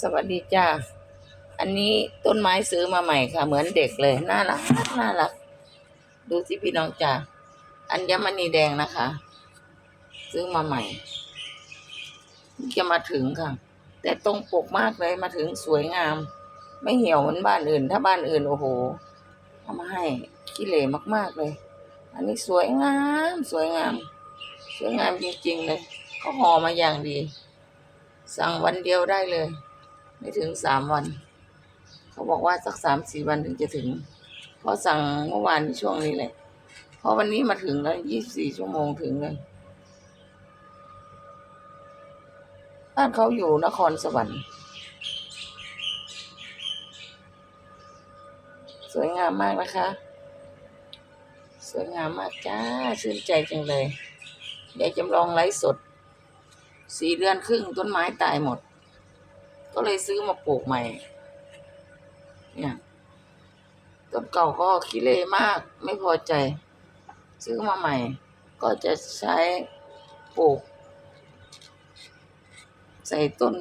สวัสดีจ้า อันนี้ต้นไม้ซื้อมาใหม่ค่ะ เหมือนเด็กเลย น่ารัก น่ารัก ดูสิพี่น้องจ้า อัญมณีแดงนะคะ ซื้อมาใหม่ จะมาถึงค่ะ แต่ตรงปกมากเลย มาถึงสวยงาม ไม่เหี่ยวเหมือนบ้านอื่น ถ้าบ้านอื่นโอ้โหทำมาให้ขี้เหร่มาก ๆ เลย อันนี้สวยงาม สวยงาม สวยงามจริง ๆ เลย เขาห่อมาอย่างดี สั่งวันเดียวได้เลย ไม่ถึงสามวัน เขาบอกว่าสักสามสี่วันถึงจะถึง เพราะสั่งเมื่อวานช่วงนี้แหละ เพราะวันนี้มาถึงแล้วยี่สิบสี่ชั่วโมงถึงเลยบ้านเขาอยู่นครสวรรค์ สวยงามมากนะคะ สวยงามมากจ้า ชื่นใจจังเลยยายจำลองไลฟ์สด สี่เดือนครึ่งต้นไม้ตายหมด ก็เลยซื้อมาปลูกใหม่ เนี่ยต้นเก่าก็ขี้เละมาก ไม่พอใจ ซื้อมาใหม่ ก็จะใช้ปลูก ใส่ต้น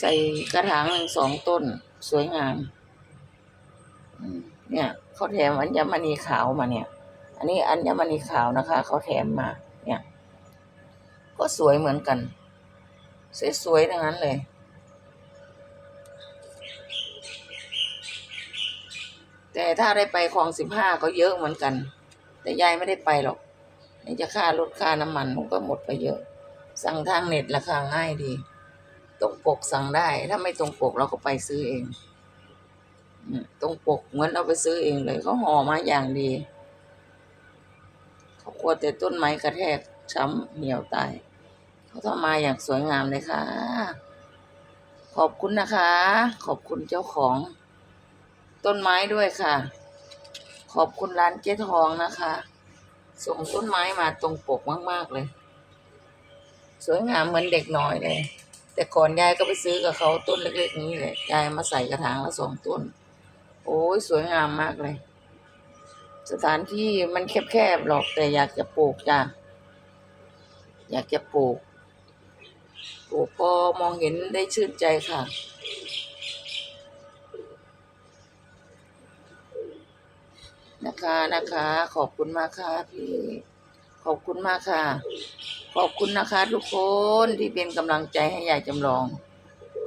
ใส่กระถางหนึ่งสองต้น สวยงามอืมเนี่ยเขาแถมอัญมณีขาวมาเนี่ย อันนี้อัญมณีขาวนะคะเขาแถมมา เนี่ย ก็สวยเหมือนกัน สวยๆทั้งนั้นเลยแต่ถ้าได้ไปคลองสิบห้าก็เยอะเหมือนกัน แต่ยายไม่ได้ไปหรอกนี่จะค่ารถค่าน้ำมันมันก็หมดไปเยอะ สั่งทางเน็ตราคาง่ายดี ตรงปกสั่งได้ ถ้าไม่ตรงปกเราก็ไปซื้อเองตรงปกเหมือนเราไปซื้อเองเลยเขาห่อมาอย่างดีเขากลัวแต่ต้นไม้กระแทกช้ำเหี่ยวตาย เขาทำมาอย่างสวยงามเลยค่ะ ขอบคุณนะคะ ขอบคุณเจ้าของต้นไม้ด้วยค่ะ ขอบคุณร้านเจ๊ทองนะคะ ส่งต้นไม้มาตรงปกมาก ๆ เลย สวยงามเหมือนเด็กน้อยเลย แต่ก่อนยายก็ไปซื้อกับเขาต้นเล็ก ๆ นี้เลยยายมาใส่กระถางละสองต้น โอ้ยสวยงามมากเลย สถานที่มันแคบๆหรอกแต่อยากจะปลูกจ้ะอยากจะปลูก ปลูกพอมองเห็นได้ชื่นใจค่ะ นะคะนะคะ ขอบคุณมากค่ะพี่ขอบคุณมากค่ะ ขอบคุณนะคะ ทุกคนที่เป็นกำลังใจให้ยายจำลอง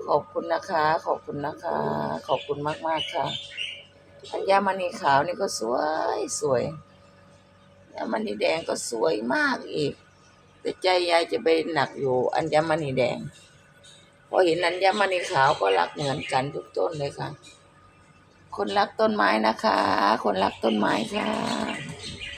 ขอบคุณนะคะ ขอบคุณนะคะ ขอบคุณมากมากค่ะอัญมณีขาวนี่ก็สวยสวยอัญมณีแดงก็สวยมากอีก แต่ใจยายจะไปหนักอยู่อัญมณีแดง พอเห็นอัญมณีขาวก็รักเหมือนกันทุกต้นเลยค่ะ คนรักต้นไม้นะคะ คนรักต้นไม้ค่ะ